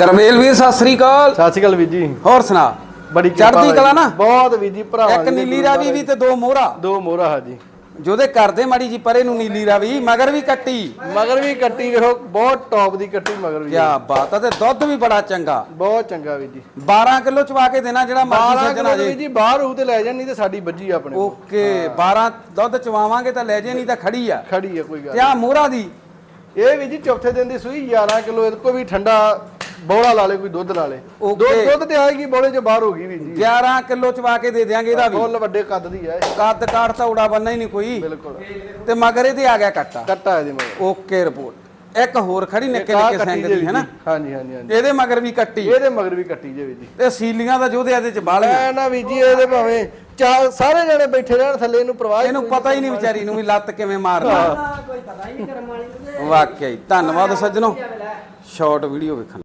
ਗਰਮੇਲ ਵੀਰ ਸਤਿ ਸ੍ਰੀ ਅਕਾਲ। ਸਤਿ ਸ਼੍ਰੀ ਅਕਾਲ ਵੀਰ ਜੀ। ਹੋਰ ਸੁਣਾ ਬੜੀ ਕਿਰਪਾ ਚੜ੍ਹਦੀ ਵਾ ਕਲਾ ਜੀ। ਨਾ? ਬਹੁਤ ਵੀਰ ਜੀ ਭਰਾਵਾਂ ਇੱਕ ਦੀ ਨੀਲੀ ਰਾਵੀ ਵੀ। ਤੇ ਦੋ ਮੋਹਰਾ। ਦੋ ਮੋਹਰਾ ਹਾਜੀ। ਜਿਹਦੇ ਕਰਦੇ ਮਾੜੀ ਜੀ ਪਰੇ ਨੂੰ ਨੀਲੀ ਰਾਵੀ ਮਗਰ ਵੀ ਕੱਟੀ। ਮਗਰ ਵੀ ਕੱਟੀ ਵੇਖੋ ਬਹੁਤ ਟੌਪ ਦੀ ਕੱਟੀ ਮਗਰ ਵੀ। ਕਿਆ ਬਾਤ ਆ ਤੇ ਦੁੱਧ ਵੀ ਬੜਾ ਚੰਗਾ। ਬਹੁਤ ਚੰਗਾ ਵੀਰ ਜੀ। 12 ਕਿਲੋ ਚਵਾ ਕੇ ਦੇਣਾ ਜਿਹੜਾ ਮਰਜ਼ੀ 12 ਸੱਜਣਾ ਕਿਲੋ ਵੀਰ ਜੀ ਜੀ ਬਾਹਰ ਹੋਊ ਤੇ ਲੈ ਜਾਣ ਨਹੀਂ ਤੇ ਸਾਡੀ ਬੱਜੀ ਆ ਆਪਣੇ ਕੋਲ। ਓਕੇ 12 ਦੁੱਧ ਚਵਾਵਾਂਗੇ ਤਾਂ ਲੈ ਜੇ ਨਹੀਂ ਤਾਂ ਖੜੀ ਆ। ਖੜੀ ਆ ਕੋਈ ਗੱਲ ਤੇ ਆ ਮੋਹਰਾ ਦੀ। ਇਹ ਵੀਰ ਜੀ ਚੌਥੇ ਦਿਨ ਦੀ ਸੂਈ 11 ਕਿਲੋ ਇਹਦੇ ਕੋਈ ਵੀ ਠੰਡਾ ਬੋਲਾ ਲਾ ਲੇ ਕੋਈ ਦੁੱਧ ਲਾ ਲੇ। Okay. ਦੁੱਧ ਦੁੱਧ ਤੇ ਆਏਗੀ ਬੋਲੇ ਚ ਬਾਹਰ ਹੋ ਗਈ ਵੀਰ ਜੀ। 11 ਕਿਲੋ ਚਵਾ ਕੇ ਦੇ ਦਿਆਂਗੇ ਇਹਦਾ ਵੀ। ਫੁੱਲ ਵੱਡੇ ਕੱਦ ਦੀ ਇਹ। ਕੱਦ ਕਾਠ ਤਾਂ ਉੜਾ ਬੰਨਾ ਹੀ ਨਹੀਂ ਕੋਈ। ਬਿਲਕੁਲ। ਤੇ ਮਗਰ ਇਹਦੇ ਆ ਗਿਆ ਕੱਟਾ। ਕੱਟਾ ਇਹਦੇ ਮਗਰ। Okay report. ਇੱਕ ਹੋਰ ਖੜੀ ਨਿੱਕੇ ਆਹ ਨਿੱਕੇ ਕੱਟੀ ਜੇ ਦੀ ਹੈ ਨਾ ਜੀ। ਹਾਂਜੀ ਹਾਂਜੀ ਹਾਂਜੀ। ਇਹਦੇ ਮਗਰ ਵੀ ਕੱਟੀ। ਇਹਦੇ ਮਗਰ ਵੀ ਕੱਟੀ ਜੇ ਵੀਰ ਜੀ। ਤੇ ਸੀਲੀਆਂ ਦਾ ਜੋਧੇ ਇਹਦੇ ਚ ਬਾਲੀਆਂ ਐ ਨਾ ਵੀਰ ਜੀ ਇਹਦੇ ਭਾਵੇਂ ਚਾ ਸਾਰੇ ਜਣੇ ਬੈਠੇ ਰਹਿਣ ਥੱਲੇ ਇਹਨੂੰ ਪ੍ਰਵਾਹ ਹੀ ਇਹਨੂੰ ਪਤਾ ਹੀ ਨਹੀਂ ਵਿਚਾਰੀ ਨੂੰ ਵੀ ਲੱਤ ਕਿਵੇਂ ਮਾਰਨਾ। ਕੋਈ ਪਤਾ ਹੀ ਨਹੀਂ ਕਰਮ ਵਾਲੀ ਨੂੰ ਤੇ। ਵਾਕਿਆ ਹੀ। ਧੰਨਵਾਦ ਸੱਜਣੋ। ਸ਼ਾਰਟ ਵੀਡੀਓ ਵੇਖਣ